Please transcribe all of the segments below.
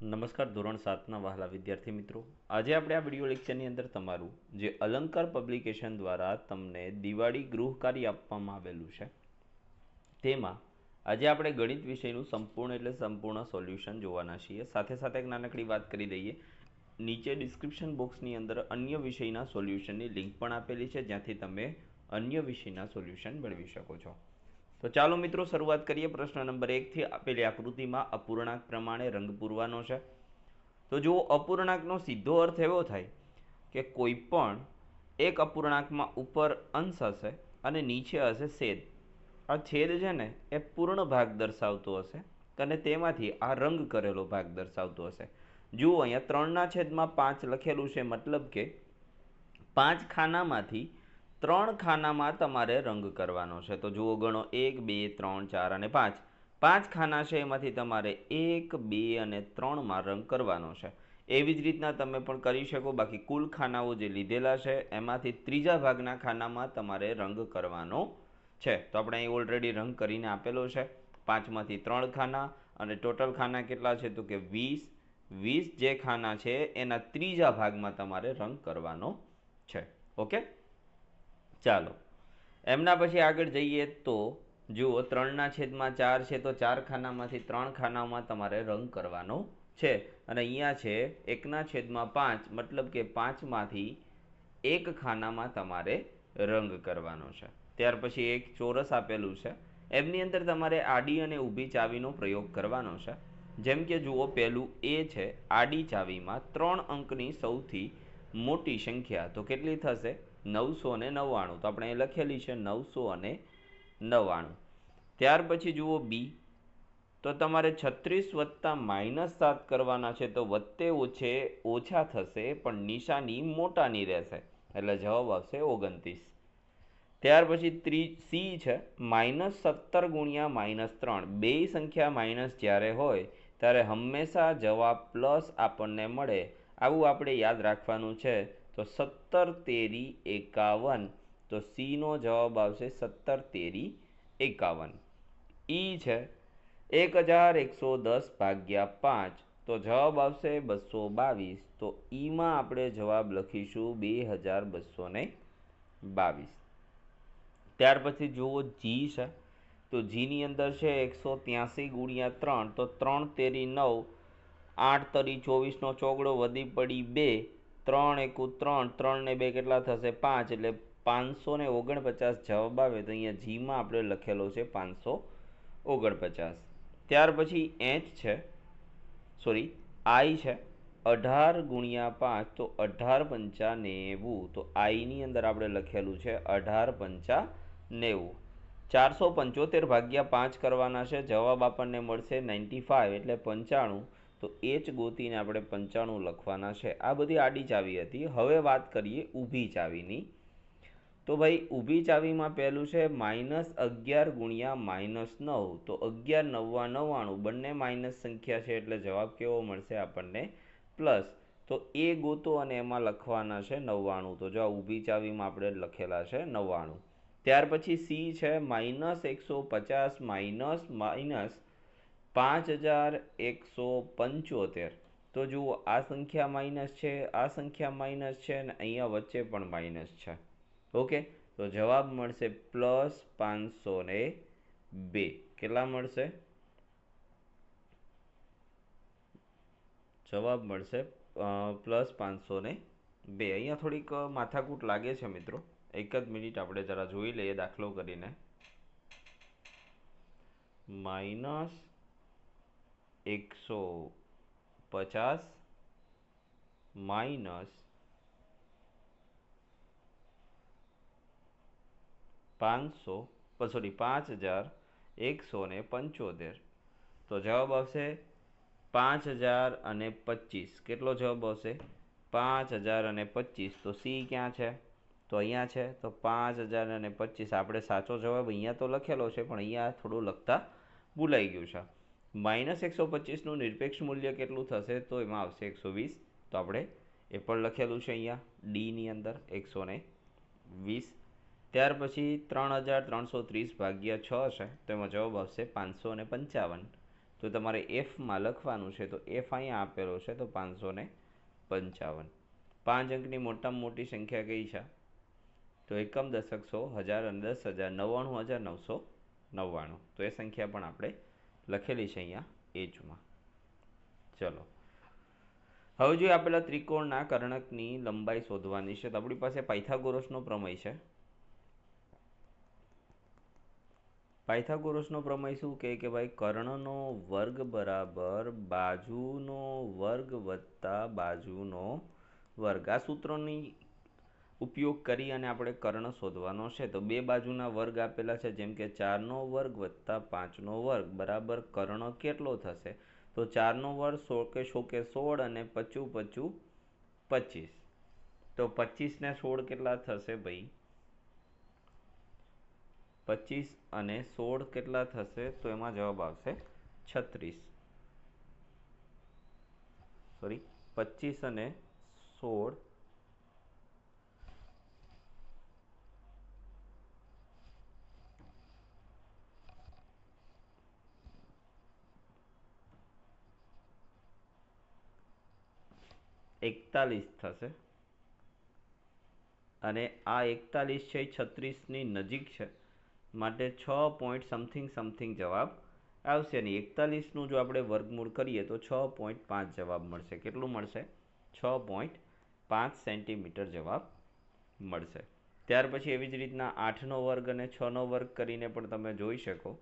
નમસ્કાર ધોરણ સાતના વહાલા વિદ્યાર્થી મિત્રો. આજે આપણે આ વીડિયો લેક્ચરની અંદર તમારું જે અલંકાર પબ્લિકેશન દ્વારા તમને દિવાળી ગૃહ કાર્ય આપવામાં આવેલું છે, તેમાં આજે આપણે ગણિત વિષયનું સંપૂર્ણ એટલે સંપૂર્ણ સોલ્યુશન જોવાના છીએ. સાથે સાથે એક નાનકડી વાત કરી દઈએ. નીચે ડિસ્ક્રિપ્શન બોક્સની અંદર અન્ય વિષયના સોલ્યુશનની લિંક પણ આપેલી છે, જ્યાંથી તમે અન્ય વિષયના સોલ્યુશન મેળવી શકો છો. તો ચાલો મિત્રો શરૂઆત કરીએ પ્રશ્ન નંબર એકથી આપેલી આકૃતિમાં અપૂર્ણાંક પ્રમાણે રંગ પૂરવાનો છે. તો જુઓ, અપૂર્ણાંકનો સીધો અર્થ એવો થાય કે કોઈ પણ એક અપૂર્ણાંકમાં ઉપર અંશ હશે અને નીચે હશે છેદ. આ છેદ છે ને, એ પૂર્ણ ભાગ દર્શાવતો હશે અને તેમાંથી આ રંગ કરેલો ભાગ દર્શાવતો હશે. જુઓ, અહીંયા ત્રણના છેદમાં પાંચ લખેલું છે, મતલબ કે પાંચ ખાનામાંથી ત્રણ ખાનામાં તમારે રંગ કરવાનો છે. તો જુઓ ગણો એક, બે, ત્રણ, ચાર અને પાંચ. પાંચ ખાના છે, એમાંથી તમારે એક, બે અને ત્રણમાં રંગ કરવાનો છે. એવી જ રીતના તમે પણ કરી શકો. બાકી કુલ ખાનાઓ જે લીધેલા છે, એમાંથી ત્રીજા ભાગના ખાનામાં તમારે રંગ કરવાનો છે. તો આપણે અહીં ઓલરેડી રંગ કરીને આપેલો છે. પાંચમાંથી ત્રણ ખાના અને ટોટલ ખાના કેટલા છે? તો કે વીસ. વીસ જે ખાના છે, એના ત્રીજા ભાગમાં તમારે રંગ કરવાનો છે. ઓકે? ચાલો. એમના પછી આગળ જઈએ તો જુઓ ત્રણના છેદમાં ચાર છે તો ચાર ખાનામાંથી ત્રણ ખાનામાં તમારે રંગ કરવાનો છે. અને અહીંયા છે એકના છેદમાં પાંચ, મતલબ કે પાંચમાંથી એક ખાનામાં તમારે રંગ કરવાનો છે. ત્યાર પછી એક ચોરસ આપેલું છે. એમની અંદર તમારે આડી અને ઊભી ચાવીનો પ્રયોગ કરવાનો છે. જેમ કે જુઓ પહેલું એ છે, આડી ચાવીમાં ત્રણ અંકની સૌથી મોટી સંખ્યા. તો કેટલી થશે? નવસો ને નવ્વાણું. તો આપણે લખેલી છે નવસો અને નવ્વાણું. ત્યાર પછી જુઓ બી તો તમારે છત્રીસ વત્તા માઇનસ સાત કરવાના છે તો વત્તે ઓછે ઓછા થશે, પણ નિશાની મોટાની રહેશે. એટલે જવાબ આવશે ઓગણત્રીસ. ત્યાર પછી ત્રી સી છે, માઇનસ સત્તર ગુણ્યા માઇનસ ત્રણ. બે સંખ્યા માઇનસ જ્યારે હોય, ત્યારે હંમેશા જવાબ પ્લસ આપણને મળે. આવું આપણે યાદ રાખવાનું છે. તો સત્તર તેરી એકાવન. તો સીનો જવાબ આવશે સત્તર તેરી એકાવન. ઈ છે એક હજાર એકસો દસ ભાગ્યા પાંચ. તો જવાબ આવશે બસો બાવીસ. તો ઈમાં આપણે જવાબ લખીશું બે હજાર બસો બાવીસ. ત્યાર પછી જુઓ જી છે. તો જીની અંદર છે એકસો ત્યાંસી ગુણ્યા ત્રણ. તો ત્રણ તેરી નવ. આઠ તરી ચોવીસનો ચોગડો વધી પડી બે. ત્રણ એકુ ત્રણ ત્રણ ને બે કેટલા થશે? પાંચ. એટલે પાંચસો ને ઓગણપચાસ જવાબ આવે તો અહીંયા જીમાં આપણે લખેલો છે પાંચસો ઓગણપચાસ. ત્યાર પછી એચ છે સોરી આઈ છે, અઢાર ગુણ્યા પાંચ તો અઢાર પંચા નેવું. તો આઈની અંદર આપણે લખેલું છે અઢાર પંચા નેવું. ચારસો પંચોતેર ભાગ્યા પાંચ કરવાના છે. જવાબ આપણને મળશે નાઇન્ટી ફાઇવ. એટલે પંચાણું. તો એ જ ગોતીને આપણે પંચાણું લખવાના છે. આ બધી આડી ચાવી હતી. હવે વાત કરીએ ઊભી ચાવીની. તો ભાઈ, ઊભી ચાવીમાં પહેલું છે માઇનસ અગિયાર ગુણ્યા માઇનસ નવ. તો અગિયાર, નવ્વા, નવ્વાણું બંને માઇનસ સંખ્યા છે એટલે જવાબ કેવો મળશે આપણને? પ્લસ. તો એ ગોતો અને એમાં લખવાના છે નવ્વાણું. તો જો આ ઊભી ચાવીમાં આપણે લખેલા છે નવ્વાણું. ત્યાર પછી સી છે માઇનસ એકસો પચાસ માઇનસ માઇનસ પાંચ હજાર એકસો પંચોતેર. તો જુઓ, આ સંખ્યા માઇનસ છે, આ સંખ્યા માઇનસ છે અને અહીંયા વચ્ચે પણ માઇનસ છે. ઓકે? તો જવાબ મળશે પ્લસ પાંચસો ને બે. કેટલા મળશે? જવાબ મળશે પ્લસ પાંચસો ને બે. અહીંયા થોડીક માથાકૂટ લાગે છે મિત્રો. એક જ મિનિટ આપણે જરા જોઈ લઈએ દાખલો કરીને. માઇનસ એકસો પચાસ માઇનસ પાંચસો સોરી, પાંચ હજાર એકસો ને પંચોતેર. તો જવાબ આવશે પાંચ હજાર અને પચીસ. કેટલો જવાબ આવશે? પાંચ હજાર અને પચીસ. તો સી ક્યાં છે? તો અહીંયા છે. તો પાંચ હજાર અને પચીસ. આપણે સાચો જવાબ અહીંયા તો લખેલો છે, પણ અહીંયા થોડું લખતા ભૂલાઈ ગયું છે. માઇનસ એકસો પચીસનું નિરપેક્ષ મૂલ્ય કેટલું થશે તો એમાં આવશે એકસો વીસ. તો આપણે એ પણ લખેલું છે અહીંયા. ડીની અંદર એકસો ને વીસ. ત્યાર પછી ત્રણ હજાર ત્રણસો ત્રીસ ભાગ્યા છ હશે. તો એમાં જવાબ આવશે પાંચસો ને પંચાવન. તો તમારે એફમાં લખવાનું છે તો એફ અહીંયા આપેલો છે તો પાંચસો ને પંચાવન. પાંચ અંકની મોટામાં મોટી સંખ્યા કઈ છે? તો એકમ દશક સો, હજાર અને દસ હજાર, નવ્વાણું હજાર નવસો નવ્વાણું. તો એ સંખ્યા પણ આપણે લખેલી છે અહીંયા, એજમાં. ચલો. હવે જો આપેલા ત્રિકોણના કર્ણકની લંબાઈ શોધવાની છે. તો આપણી પાસે પાયથાગોરસનો પ્રમેય છે. પાયથાગોરસનો પ્રમેય શું કહે કે ભાઈ, કર્ણનો વર્ગ બરાબર બાજુનો વર્ગ વત્તા બાજુનો વર્ગ. આ સૂત્રોની ઉપયોગ કરી અને આપણે કર્ણ શોધવાનો છે. તો બે બાજુના વર્ગ આપેલા છે. જેમ કે ચારનો વર્ગ વત્તા પાંચનો વર્ગ બરાબર કર્ણ કેટલો થશે? તો ચારનો વર્ગ સો કે સો કે સોળ અને પચું પચું પચીસ. તો પચીસને સોળ કેટલા થશે ભાઈ? પચીસ અને સોળ કેટલા થશે? તો એમાં જવાબ આવશે છત્રીસ. સોરી પચીસ અને સોળ એકતાલીસ થશે. અને આ એકતાલીસ છે એ છત્રીસની નજીક છે. માટે છ પોઈન્ટ સમથિંગ સમથિંગ જવાબ આવશે. અને એકતાલીસનું જો આપણે વર્ગમૂળ કરીએ તો છ પોઈન્ટ પાંચ જવાબ મળશે. કેટલું મળશે? છ પોઈન્ટ પાંચ સેન્ટીમીટર જવાબ મળશે. ત્યાર પછી એવી જ રીતના આઠનો વર્ગ અને છનો વર્ગ કરીને પણ તમે જોઈ શકો.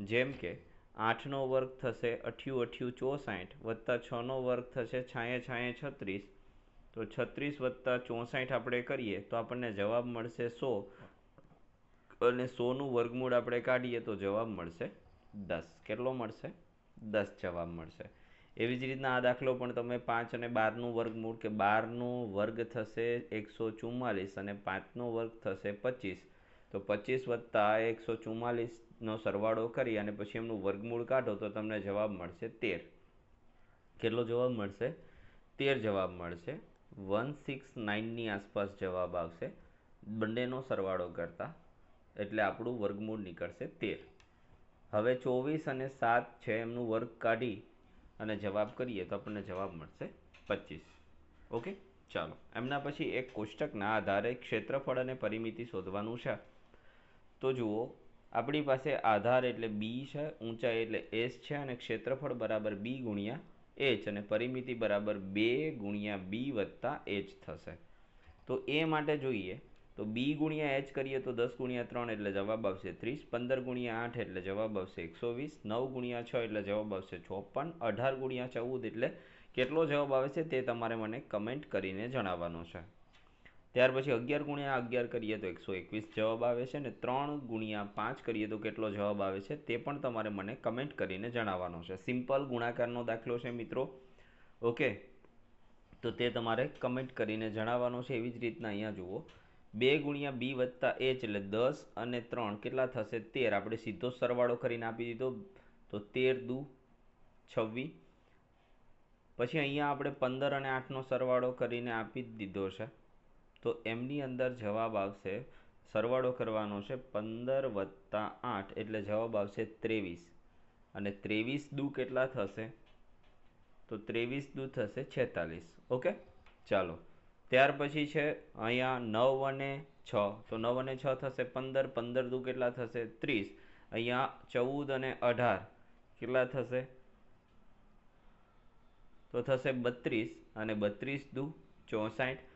જેમ કે આઠનો વર્ગ થશે અઠ્યું અઠ્યું ચોસાઠ વત્તા છનો વર્ગ થશે છાંયે છાંયે છત્રીસ. તો છત્રીસ વત્તા ચોસાઠ આપણે કરીએ તો આપણને જવાબ મળશે સો. અને સોનું વર્ગમૂળ આપણે કાઢીએ તો જવાબ મળશે દસ. કેટલો મળશે? દસ જવાબ મળશે. એવી જ રીતના આ દાખલો પણ તમે પાંચ અને બારનું વર્ગમૂળ કે બારનું વર્ગ થશે એકસો ચુમ્માલીસ અને પાંચનો વર્ગ થશે પચીસ. તો પચીસ વત્તા એકસો ચુમ્માલીસનો સરવાળો કરી અને પછી એમનું વર્ગમૂળ કાઢો તો તમને જવાબ મળશે તેર. કેટલો જવાબ મળશે? તેર જવાબ મળશે. વન સિક્સ નાઇનની આસપાસ જવાબ આવશે. બંનેનો સરવાળો કરતા. એટલે આપણું વર્ગમૂળ નીકળશે તેર. હવે ચોવીસ અને સાત છે એમનું વર્ગ કાઢી અને જવાબ કરીએ તો આપણને જવાબ મળશે પચીસ. ઓકે? ચાલો. એમના પછી એક કોષ્ટકના આધારે ક્ષેત્રફળ અને પરિમિતિ શોધવાનું છે. તો જુઓ આપણી પાસે આધાર એટલે બી છે, ઊંચાઈ એટલે એસ છે અને ક્ષેત્રફળ બરાબર બી ગુણ્યા એચ અને પરિમિતિ બરાબર બે ગુણ્યા બી વત્તા એચ થશે. તો એ માટે જોઈએ, તો બી ગુણ્યા એચ કરીએ તો દસ ગુણ્યા ત્રણ એટલે જવાબ આવશે ત્રીસ, પંદર ગુણ્યા આઠ એટલે જવાબ આવશે એકસો વીસ, નવ ગુણ્યા છ એટલે જવાબ આવશે ચોપન, અઢાર ગુણ્યા ચૌદ એટલે કેટલો જવાબ આવે છે તે તમારે મને કમેન્ટ કરીને જણાવવાનો છે. ત્યાર પછી અગિયાર ગુણ્યા અગિયાર કરીએ તો એકસો એકવીસ જવાબ આવે છે ને ત્રણ ગુણ્યા પાંચ કરીએ તો કેટલો જવાબ આવે છે તે પણ તમારે મને કમેન્ટ કરીને જણાવવાનો છે. સિમ્પલ ગુણાકારનો દાખલો છે મિત્રો. ઓકે તો તે તમારે કમેન્ટ કરીને જણાવવાનો છે. એવી જ રીતના અહીંયા જુઓ. બે ગુણ્યા બી વત્તા એચ એટલે દસ અને ત્રણ કેટલા થશે? તેર. આપણે સીધો સરવાળો કરીને આપી દીધો. તો તેર દુ છવ્વીસ પછી અહીંયા આપણે પંદર અને આઠનો સરવાળો કરીને આપી દીધો છે. તો એમની અંદર જવાબ આવશે, સરવાળો કરવાનો છે પંદર વત્તા આઠ, એટલે જવાબ આવશે ત્રેવીસ. અને ત્રેવીસ દુ કેટલા થશે? તો ત્રેવીસ દુ થશે છેતાલીસ. ઓકે? ચાલો. ત્યાર પછી છે અહીંયા નવ અને છ. તો નવ અને છ થશે પંદર પંદર દુ કેટલા થશે? ત્રીસ. અહીંયા ચૌદ અને અઢાર કેટલા થશે? તો થશે બત્રીસ અને બત્રીસ દુ ચોસાઠ.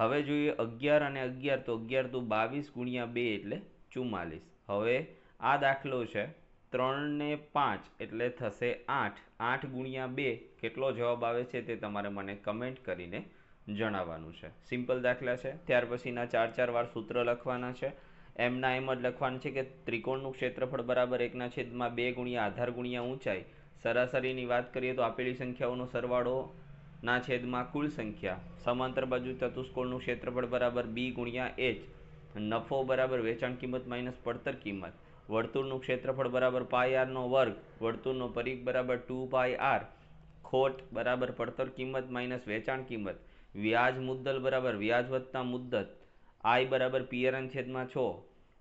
હવે જોઈએ અગિયાર અને અગિયાર, તો અગિયાર તો બાવીસ ગુણ્યા બે એટલે ચુમ્માલીસ હવે આ દાખલો છે ત્રણને પાંચ એટલે થશે આઠ. આઠ ગુણ્યા બે કેટલો જવાબ આવે છે તે તમારે મને કમેન્ટ કરીને જણાવવાનું છે. સિમ્પલ દાખલા છે. ત્યાર પછીના ચાર ચાર વાર સૂત્ર લખવાના છે. એમના એમ જ લખવાનું છે કે ત્રિકોણનું ક્ષેત્રફળ બરાબર એકના છેદમાં બે ગુણ્યા આધાર ગુણ્યા ઊંચાઈ. સરાસરીની વાત કરીએ તો આપેલી સંખ્યાઓનો સરવાળો ના છેદમાં કુલ સંખ્યા. સમાંતર બાજુ ચતુષ્કોણનું ક્ષેત્રફળ બરાબર બી ગુણ્યા એચ નફો બરાબર વેચાણ કિંમત માઇનસ પડતર કિંમત. વર્તુળનું ક્ષેત્રફળ બરાબર પાય આરનો વર્ગ. વર્તુળનો પરીખ બરાબર ટુ પાય આર ખોટ બરાબર પડતર કિંમત માઇનસ વેચાણ કિંમત. વ્યાજ મુદ્દલ બરાબર વ્યાજ વત્તા મુદ્દત. આઈ બરાબર પિયરન છેદમાં છો.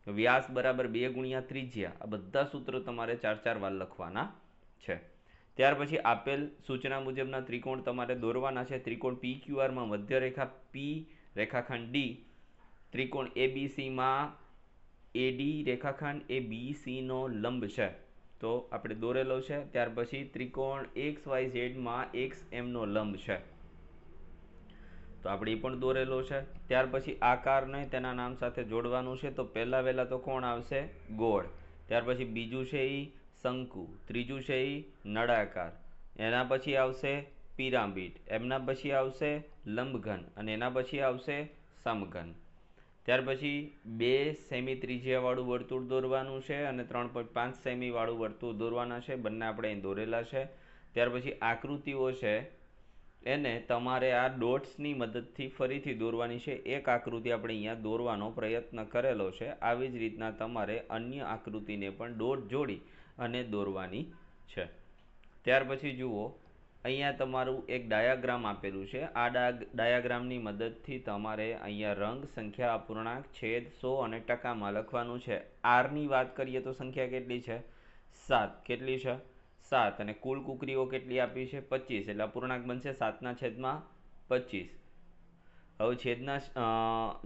વ્યાસ બરાબર બે ગુણ્યા ત્રિજ્યા. આ બધા સૂત્રો તમારે ચાર ચાર વાર લખવાના છે. ત્યાર પછી આપેલ સૂચના મુજબના ત્રિકોણ તમારે દોરવાના છે. ત્રિકોણ પી ક્યુઆરમાં મધ્ય રેખા પી રેખાખંડ ડી ત્રિકોણ એ બી સીમાં એડી રેખાખંડ એ બી સીનો લંબ છે. તો આપણે દોરેલો છે. ત્યાર પછી ત્રિકોણ એક્સ વાય ઝેડમાં એક્સ એમનો લંબ છે. તો આપણે એ પણ દોરેલો છે. ત્યાર પછી આકારને તેના નામ સાથે જોડવાનું છે. તો પહેલાં વહેલાં તો કોણ આવશે? ગોળ. ત્યાર પછી બીજું છે એ શંકુ, ત્રીજું છે એ નળાકાર. એના પછી આવશે પિરામિડ, એમના પછી આવશે લંબઘન અને એના પછી આવશે સમઘન. ત્યાર પછી બે સેમી ત્રિજ્યાવાળું વર્તુળ દોરવાનું છે અને ત્રણ પોઈન્ટ પાંચ સેમીવાળું વર્તુળ દોરવાના છે. બંને આપણે અહીં દોરેલા છે. ત્યાર પછી આકૃતિઓ છે. એને તમારે આ ડોટ્સની મદદથી ફરીથી દોરવાની છે. એક આકૃતિ આપણે અહીંયા દોરવાનો પ્રયત્ન કરેલો છે. આવી જ રીતના તમારે અન્ય આકૃતિને પણ ડોટ જોડી અને દોરવાની છે. ત્યાર પછી જુઓ, અહીંયા તમારું એક ડાયાગ્રામ આપેલું છે. આ ડાયાગ્રામની મદદથી તમારે અહીંયા રંગ, સંખ્યા, અપૂર્ણાંક, છેદ, સો અને ટકામાં લખવાનું છે. આરની વાત કરીએ તો સંખ્યા કેટલી છે? સાત. કેટલી છે? સાત અને કુલ કુકરીઓ કેટલી આપી છે? પચીસ. એટલે અપૂર્ણાંક બનશે સાતના છેદમાં પચીસ. હવે છેદના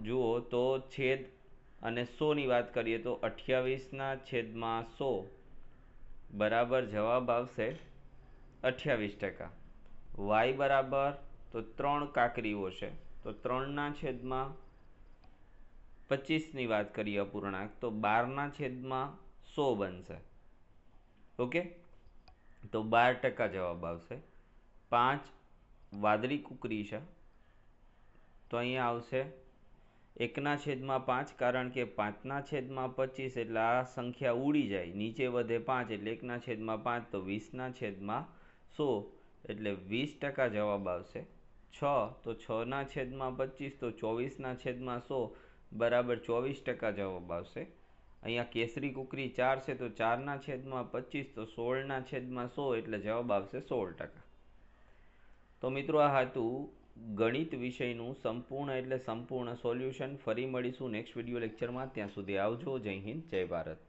જુઓ તો છેદ અને સોની વાત કરીએ તો અઠ્યાવીસના છેદમાં સો બરાબર જવાબ આવશે અઠ્યાવીસ ટકા. વાય બરાબર તો ત્રણ કાકરીઓ છે. તો ત્રણના છેદમાં પચીસની વાત કરીએ અપૂર્ણાંક તો બારના છેદમાં સો બનશે. ઓકે? તો બાર ટકા જવાબ આવશે. પાંચ, વાદળી કુકરી છે. તો અહીંયા આવશે એકના છેદમાં પાંચ કારણ કે પાંચના છેદમાં પચીસ એટલે આ સંખ્યા ઉડી જાય. નીચે વધે પાંચ એટલે એકના છેદમાં પાંચ, તો વીસના છેદમાં સો એટલે વીસ ટકા જવાબ આવશે. છ, તો છના છેદમાં પચીસ, તો ચોવીસના છેદમાં સો, બરાબર ચોવીસ ટકા જવાબ આવશે. અહીંયા કેસરી કુકરી ચાર છે તો ચારના છેદમાં પચીસ, તો સોળના છેદમાં સો એટલે જવાબ આવશે સોળ ટકા. તો મિત્રો આ હતું ગણિત વિષયનું સંપૂર્ણ એટલે સંપૂર્ણ સોલ્યુશન. ફરી મળીશું નેક્સ્ટ વીડિયો લેક્ચરમાં. ત્યાં સુધી આવજો. જય હિન્દ, જય ભારત.